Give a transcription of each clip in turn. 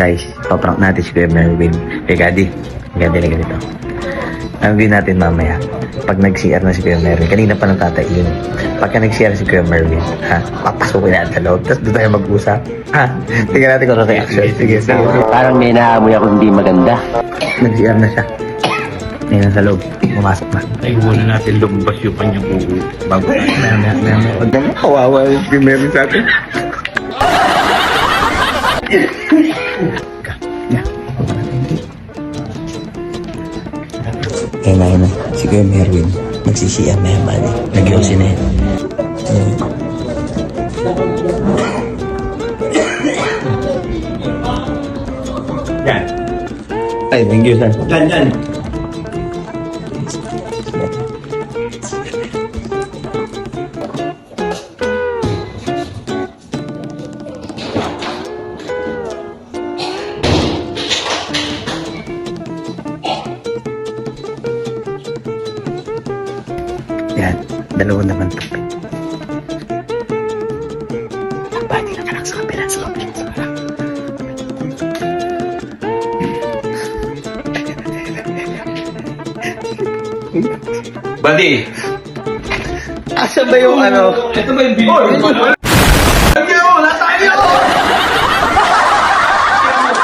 Guys, paprank natin si Kuya Merwin. Kay Gadi. Gadi na ganito. Ang gawin natin mamaya, pag nag-CR na si Kuya Merwin, kanina pa tataiin. Pagka nag-CR si Kuya Merwin, ha, papasukin natin sa loob, tapos doon tayo mag-usap. Ha? Tingnan natin kung ano reaction. Sige, sige. Parang may naamoy ako hindi maganda. Nag-CR na siya. Ngayon nasa loob. Pumasok na. Ay, muna natin lumabas yung kanyang uwi. Bago tayo. Kawawa yung Kuya Merwin sa atin. Yeah. Ayun na, ayun na. Si Kuya Merwin. Magsisiya na yan, bali. Nag-iusin na yan. Ayun. Yan. Ay, thank you, sir. Yan, yan. Yan. Dalawa naman to. Na ka lang sa kapila, sa kapila, sa kapila. Buddy! Ba yung ano? Ito ba yung video? Hindi mo! Wala tayo!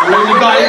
Walang ligaya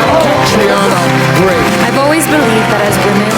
ka itignan